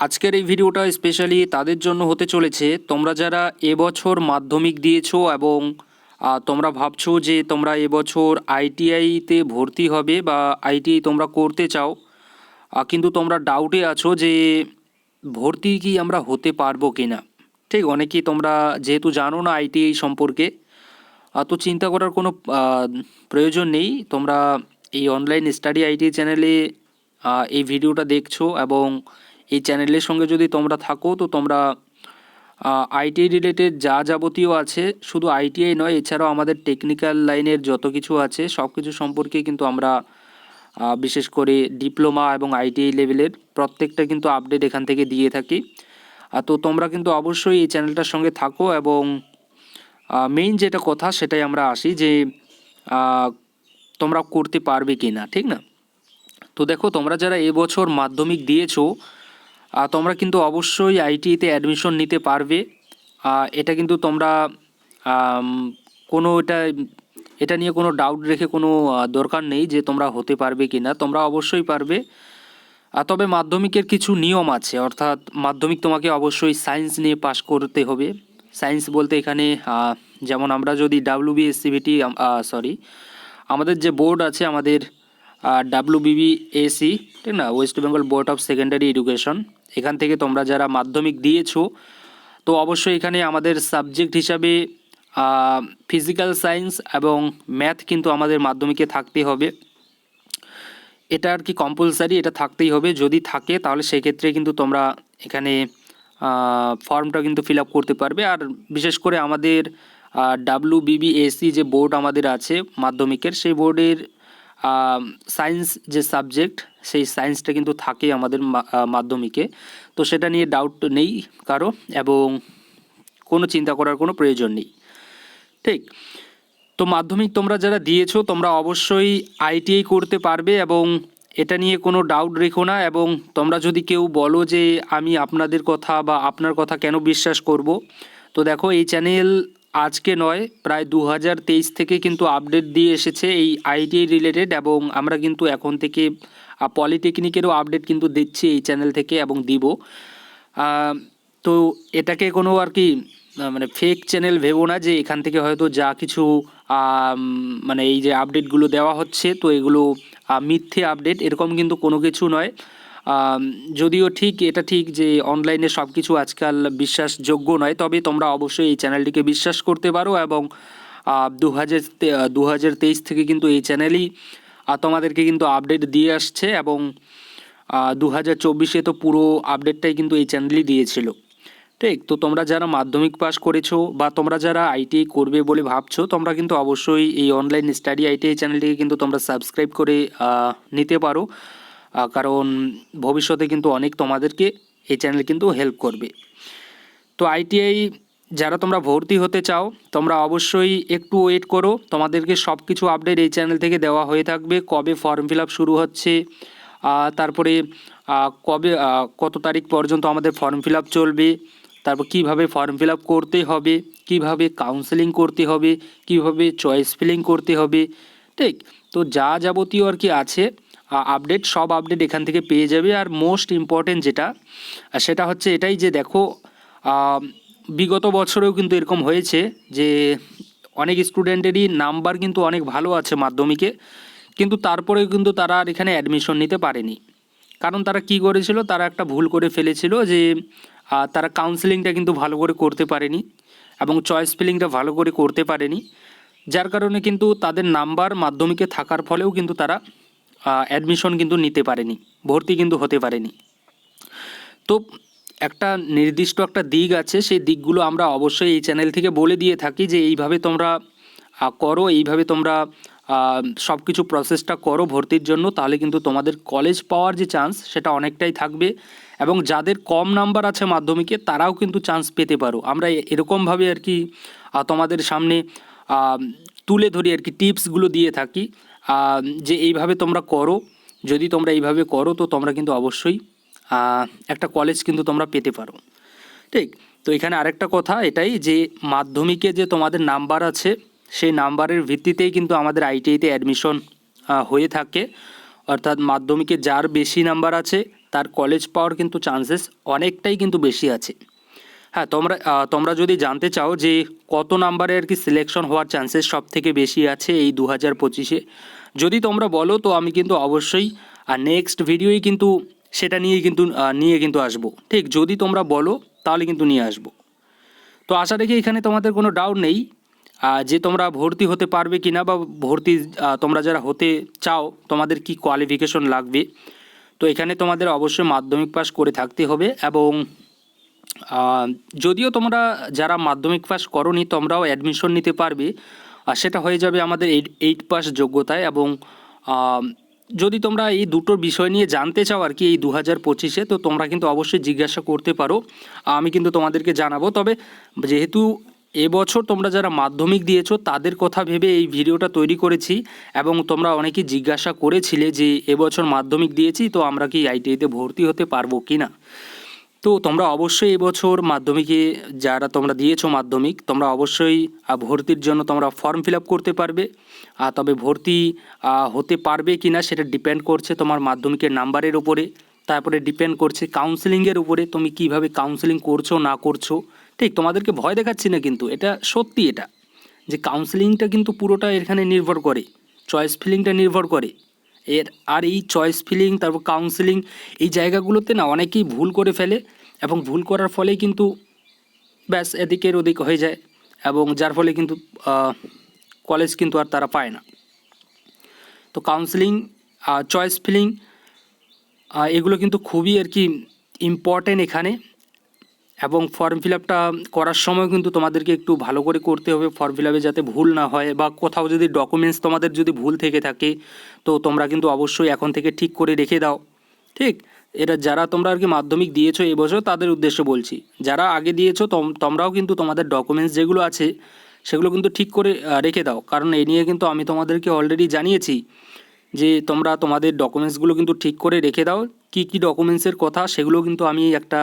আজকের এই ভিডিওটা স্পেশালি তাদের জন্য হতে চলেছে। তোমরা যারা এবছর মাধ্যমিক দিয়েছ এবং তোমরা ভাবছ যে তোমরা এবছর আইটিআইতে ভর্তি হবে বা আইটিআই তোমরা করতে চাও কিন্তু তোমরা ডাউটে আছো যে ভর্তি কি আমরা হতে পারব কি না ঠিক, অনেকেই তোমরা যেহেতু জানো না আইটিআই সম্পর্কে তো চিন্তা করার কোনো প্রয়োজন নেই। তোমরা এই অনলাইন স্টাডি আইটি চ্যানেলে এই ভিডিওটা দেখছ এবং এই চ্যানেলের সঙ্গে যদি তোমরা থাকো, তো তোমরা আইটিআই রিলেটেড যা যাবতীয় আছে, শুধু আইটিআই নয়, এছাড়াও আমাদের টেকনিক্যাল লাইনের যত কিছু আছে সব কিছু সম্পর্কে কিন্তু আমরা বিশেষ করে ডিপ্লোমা এবং আইটিআই লেভেলের প্রত্যেকটা কিন্তু আপডেট এখান থেকে দিয়ে থাকি। তো তোমরা কিন্তু অবশ্যই এই চ্যানেলটার সঙ্গে থাকো এবং মেইন যেটা কথা সেটাই আমরা আসি যে তোমরা করতে পারবে কি না ঠিক না? তো দেখো, তোমরা যারা এবছর মাধ্যমিক দিয়েছ তোমরা কিন্তু অবশ্যই আইটিতে অ্যাডমিশন নিতে পারবে। এটা কিন্তু তোমরা কোনো এটা এটা নিয়ে কোনো ডাউট রেখে কোনো দরকার নেই যে তোমরা হতে পারবে কি না তোমরা অবশ্যই পারবে। তবে মাধ্যমিকের কিছু নিয়ম আছে, অর্থাৎ মাধ্যমিক তোমাকে অবশ্যই সায়েন্স নিয়ে পাশ করতে হবে। সায়েন্স বলতে এখানে যেমন আমরা যদি ডাব্লিউ বিএসসিভিটি সরি আমাদের যে বোর্ড আছে আমাদের ডাব্লিউ বিবি এসি ঠিক না? West Bengal board of secondary education এখান থেকে তোমরা যারা মাধ্যমিক দিয়েছ, তো অবশ্যই এখানে আমাদের সাবজেক্ট হিসাবে ফিজিক্যাল সায়েন্স এবং ম্যাথ কিন্তু আমাদের মাধ্যমিকে থাকতে হবে। এটা আর কি কম্পালসারি এটা থাকতেই হবে। যদি থাকে, তাহলে সেক্ষেত্রে কিন্তু তোমরা এখানে ফর্মটা কিন্তু ফিল করতে পারবে। আর বিশেষ করে আমাদের ডাব্লু বিবিএসি যে বোর্ড আমাদের আছে মাধ্যমিকের, সেই বোর্ডের সায়েন্স যে সাবজেক্ট সেই সায়েন্সটা কিন্তু থাকে আমাদের মাধ্যমিকে। তো সেটা নিয়ে ডাউট নেই কারও এবং কোনো চিন্তা করার কোনো প্রয়োজন নেই। ঠিক? তো মাধ্যমিক তোমরা যারা দিয়েছ, তোমরা অবশ্যই আইটিআই করতে পারবে এবং এটা নিয়ে কোনো ডাউট রেখো না এবং তোমরা যদি কেউ বলো যে আমি আপনাদের কথা বা আপনার কথা কেন বিশ্বাস করব, তো দেখো এই চ্যানেল আজকে নয়, প্রায় দু হাজার তেইশ থেকে কিন্তু আপডেট দিয়ে এসেছে এই আইটিআই রিলেটেড এবং আমরা কিন্তু এখন থেকে পলিটেকনিকেরও আপডেট কিন্তু দিচ্ছি এই চ্যানেল থেকে এবং দিব। তো এটাকে কোনো আর কি মানে ফেক চ্যানেল ভেবো না যে এখান থেকে হয়তো যা কিছু মানে এই যে আপডেটগুলো দেওয়া হচ্ছে, তো এগুলো মিথ্যে আপডেট এরকম কিন্তু কোনো কিছু নয়। যদিও ঠিক এটা ঠিক যে অনলাইনে সব কিছু আজকাল বিশ্বাসযোগ্য নয়, তবে তোমরা অবশ্যই এই চ্যানেলটিকে বিশ্বাস করতে পারো এবং দু হাজার দু হাজার তেইশ থেকে কিন্তু এই চ্যানেলই তোমাদেরকে কিন্তু আপডেট দিয়ে আসছে এবং দু হাজার চব্বিশে তো পুরো আপডেটটাই কিন্তু এই চ্যানেলই দিয়েছিল। ঠিক? তো তোমরা যারা মাধ্যমিক পাস করেছ বা তোমরা যারা আইটিআই করবে বলে ভাবছ, তোমরা কিন্তু অবশ্যই এই অনলাইন স্টাডি আইটিআই চ্যানেলটিকে কিন্তু তোমরা সাবস্ক্রাইব করে নিতে পারো। কারণ ভবিষ্যতে কিন্তু অনেক তোমাদেরকে এই চ্যানেল কিন্তু হেল্প করবে। তো আইটিআই যারা তোমরা ভর্তি হতে চাও, তোমরা অবশ্যই একটু ওয়েট করো। তোমাদেরকে সব কিছু আপডেট এই চ্যানেল থেকে দেওয়া হয়ে থাকবে। কবে ফর্ম ফিল শুরু হচ্ছে তারপরে কবে কত তারিখ পর্যন্ত আমাদের ফর্ম ফিল চলবে, তারপর কীভাবে ফর্ম ফিল করতে হবে, কীভাবে কাউন্সেলিং করতে হবে, কীভাবে চয়েস ফিলিং করতে হবে, ঠিক? তো যা যাবতীয় আর কি আছে আপডেট সব আপডেট এখান থেকে পেয়ে যাবে। আর মোস্ট ইম্পর্টেন্ট যেটা সেটা হচ্ছে এটাই যে দেখো বিগত বছরেও কিন্তু এরকম হয়েছে যে অনেক স্টুডেন্টেরই নাম্বার কিন্তু অনেক ভালো আছে মাধ্যমিকে, কিন্তু তারপরেও কিন্তু তারা আর এখানে অ্যাডমিশন নিতে পারেনি। কারণ তারা কি করেছিল, তারা একটা ভুল করে ফেলেছিল যে তারা কাউন্সেলিংটা কিন্তু ভালো করে করতে পারেনি এবং চয়েস ফিলিংটা ভালো করে করতে পারেনি। যার কারণে কিন্তু তাদের নাম্বার মাধ্যমিকে থাকার ফলেও কিন্তু তারা অ্যাডমিশন কিন্তু নিতে পারেনি, ভর্তি কিন্তু হতে পারেনি। তো একটা নির্দিষ্ট একটা দিক আছে, সেই দিকগুলো আমরা অবশ্যই এই চ্যানেল থেকে বলে দিয়ে থাকি যে এইভাবে তোমরা করো, এইভাবে তোমরা সব কিছু প্রসেসটা করো ভর্তির জন্য, তাহলে কিন্তু তোমাদের কলেজ পাওয়ার যে চান্স সেটা অনেকটাই থাকবে। এবং যাদের কম নাম্বার আছে মাধ্যমিকে, তারাও কিন্তু চান্স পেতে পারো। আমরা এরকমভাবে আর কি তোমাদের সামনে তুলে ধরি আর কি টিপসগুলো দিয়ে থাকি। যে এইভাবে তোমরা করো, যদি তোমরা এইভাবে করো, তো তোমরা কিন্তু অবশ্যই একটা কলেজ কিন্তু তোমরা পেতে পারো। ঠিক? তো এখানে আরেকটা কথা এটাই যে, মাধ্যমিকে যে তোমাদের নাম্বার আছে, সেই নাম্বারের ভিত্তিতেই কিন্তু আমাদের আইটিআইতে অ্যাডমিশন হয়ে থাকে। অর্থাৎ মাধ্যমিকে যার বেশি নাম্বার আছে, তার কলেজ পাওয়ার কিন্তু চান্সেস অনেকটাই কিন্তু বেশি আছে। হ্যাঁ তোমরা তোমরা যদি জানতে চাও যে কত নাম্বারে আর কি সিলেকশন হওয়ার চান্সেস সব থেকে বেশি আছে এই দু হাজার পঁচিশে, যদি তোমরা বলো তো আমি কিন্তু অবশ্যই, আর নেক্সট ভিডিওই কিন্তু সেটা নিয়ে কিন্তু নিয়ে কিন্তু আসব। ঠিক, যদি তোমরা বলো তাহলে কিন্তু নিয়ে আসব। তো আশা রেখে এখানে তোমাদের কোনো ডাউট নেই যে তোমরা ভর্তি হতে পারবে কি না বা ভর্তি তোমরা যারা হতে চাও, তোমাদের কি কোয়ালিফিকেশন লাগবে। তো এখানে তোমাদের অবশ্যই মাধ্যমিক পাস করে থাকতে হবে এবং যদিও তোমরা যারা মাধ্যমিক পাস করনি, তোমরাও অ্যাডমিশন নিতে পারবে। আর সেটা হয়ে যাবে আমাদের এইট এইট পাস যোগ্যতায় এবং যদি তোমরা এই দুটোর বিষয় নিয়ে জানতে চাও আর কি এই দু হাজার পঁচিশে, তো তোমরা কিন্তু অবশ্যই জিজ্ঞাসা করতে পারো। আমি কিন্তু তোমাদেরকে জানাব। তবে যেহেতু এবছর তোমরা যারা মাধ্যমিক দিয়েছ, তাদের কথা ভেবে এই ভিডিওটা তৈরি করেছি এবং তোমরা অনেকেই জিজ্ঞাসা করেছিলে যে এবছর মাধ্যমিক দিয়েছি, তো আমরা কি আইটিআইতে ভর্তি হতে পারব কি না তো তোমরা অবশ্যই এবছর মাধ্যমিকে যারা তোমরা দিয়েছ মাধ্যমিক, তোমরা অবশ্যই ভর্তির জন্য তোমরা ফর্ম ফিল আপ করতে পারবে। আর তবে ভর্তি হতে পারবে কি না সেটা ডিপেন্ড করছে তোমার মাধ্যমিকের নাম্বারের উপরে। তারপরে ডিপেন্ড করছে কাউন্সেলিংয়ের উপরে, তুমি কীভাবে কাউন্সেলিং করছ, না করছ। ঠিক, তোমাদেরকে ভয় দেখাচ্ছি না কিন্তু, এটা সত্যি এটা। যে কাউন্সেলিংটা কিন্তু পুরোটা এখানে নির্ভর করে চয়েস ফিলিংটা নির্ভর করে। এর আর এই চয়েস ফিলিং তারপর কাউন্সেলিং এই জায়গাগুলোতে না অনেকেই ভুল করে ফেলে এবং ভুল করার ফলেই কিন্তু ব্যাস এদিকের ওদিক হয়ে যায় এবং যার ফলে কিন্তু কলেজ কিন্তু আর তারা পায় না। তো কাউন্সেলিং চয়েস ফিলিং এগুলো কিন্তু খুবই আর কি ইম্পর্টেন্ট এখানে। এবং ফর্ম ফিল আপটা করার সময় কিন্তু তোমাদেরকে একটু ভালো করে করতে হবে ফর্ম ফিল আপে যাতে ভুল না হয় বা কোথাও যদি ডকুমেন্টস তোমাদের যদি ভুল থেকে থাকে, তো তোমরা কিন্তু অবশ্যই এখন থেকে ঠিক করে রেখে দাও। ঠিক? এটা যারা তোমরা আর কি মাধ্যমিক দিয়েছ এবছর তাদের উদ্দেশ্যে বলছি। যারা আগে দিয়েছ, তোম- তোমরাও কিন্তু তোমাদের ডকুমেন্টস যেগুলো আছে, সেগুলো কিন্তু ঠিক করে রেখে দাও। কারণ এ নিয়ে কিন্তু আমি তোমাদেরকে অলরেডি জানিয়েছি যে তোমরা তোমাদের ডকুমেন্টসগুলো কিন্তু ঠিক করে রেখে দাও। কি কি ডকুমেন্টসের কথা সেগুলো কিন্তু আমি একটা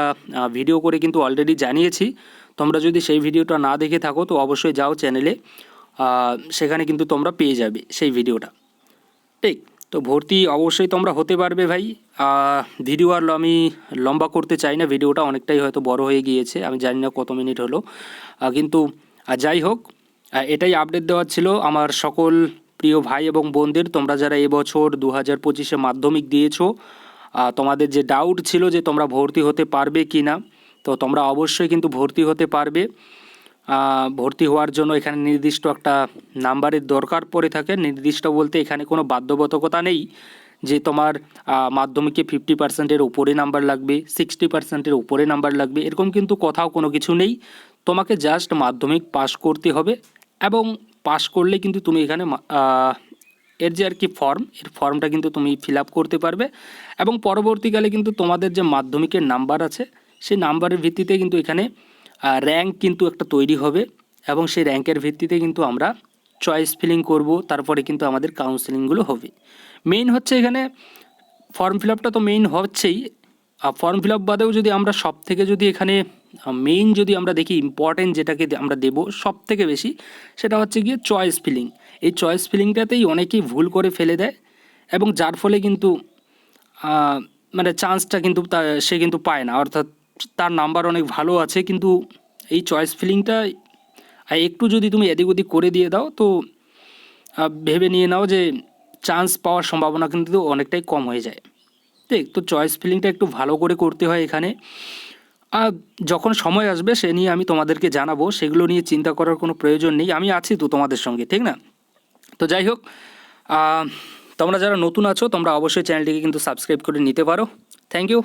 ভিডিও করে কিন্তু অলরেডি জানিয়েছি। তোমরা যদি সেই ভিডিওটা না দেখে থাকো তো অবশ্যই যাও চ্যানেলে সেখানে কিন্তু তোমরা পেয়ে যাবে সেই ভিডিওটা ঠিক, তো ভর্তি অবশ্যই তোমরা হতে পারবে ভাই। ভিডিও আর আমি লম্বা করতে চাই না ভিডিওটা অনেকটাই হয়তো বড় হয়ে গিয়েছে, আমি জানি না কত মিনিট হলো। কিন্তু যাই হোক এটাই আপডেট দেওয়ার ছিল। আমার সকল প্রিয় ভাই এবং বোনদের, তোমরা যারা এবছর দু হাজার পঁচিশে মাধ্যমিক দিয়েছ তোমাদের যে ডাউট ছিল যে তোমরা ভর্তি হতে পারবে কি না, তো তোমরা অবশ্যই কিন্তু ভর্তি হতে পারবে। ভর্তি হওয়ার জন্য এখানে নির্দিষ্ট একটা নাম্বারের দরকার পড়ে থাকে। নির্দিষ্ট বলতে এখানে কোনো বাধ্যবাধকতা নেই যে তোমার মাধ্যমিকে ফিফটি পার্সেন্টের উপরে নাম্বার লাগবে সিক্সটি পার্সেন্টের উপরে নাম্বার লাগবে, এরকম কিন্তু কোথাও কোনো কিছু নেই। তোমাকে জাস্ট মাধ্যমিক পাস করতে হবে। এবং পাস করলে কিন্তু তুমি এখানে এর যে আর কি ফর্ম এর ফর্মটা কিন্তু তুমি ফিল করতে পারবে। এবং পরবর্তীকালে কিন্তু তোমাদের যে মাধ্যমিকের নাম্বার আছে, সেই নাম্বারের ভিত্তিতে কিন্তু এখানে র্যাঙ্ক কিন্তু একটা তৈরি হবে। এবং সেই র্যাঙ্কের ভিত্তিতে কিন্তু আমরা চয়েস ফিলিং করব, তারপরে কিন্তু আমাদের কাউন্সেলিংগুলো হবে। মেইন হচ্ছে এখানে ফর্ম ফিল তো মেইন হচ্ছেই। ফর্ম ফিল বাদেও যদি আমরা সব থেকে যদি এখানে মেইন যদি আমরা দেখি ইম্পর্টেন্ট যেটাকে আমরা দেবো সব থেকে বেশি, সেটা হচ্ছে গিয়ে চয়েস ফিলিং এই চয়েস ফিলিংটাতেই অনেকেই ভুল করে ফেলে দেয় এবং যার ফলে কিন্তু মানে চান্সটা কিন্তু সে কিন্তু পায় না। অর্থাৎ তার নাম্বার অনেক ভালো আছে, কিন্তু এই চয়েস ফিলিংটা একটু যদি তুমি এদিক ওদিক করে দিয়ে দাও, তো ভেবে নিয়ে নাও যে চান্স পাওয়ার সম্ভাবনা কিন্তু অনেকটাই কম হয়ে যায়। ঠিক? তো চয়েস ফিলিংটা একটু ভালো করে করতে হয় এখানে। যখন সময় আসবে, সে নিয়ে আমি তোমাদেরকে জানাব। সেগুলো নিয়ে চিন্তা করার কোনো প্রয়োজন নেই। আমি আছি তো তোমাদের সঙ্গে, ঠিক না? তো যাই হোক তোমরা যারা নতুন আছো, তোমরা অবশ্যই চ্যানেলটিকে কিন্তু সাবস্ক্রাইব করে নিতে পারো। Thank you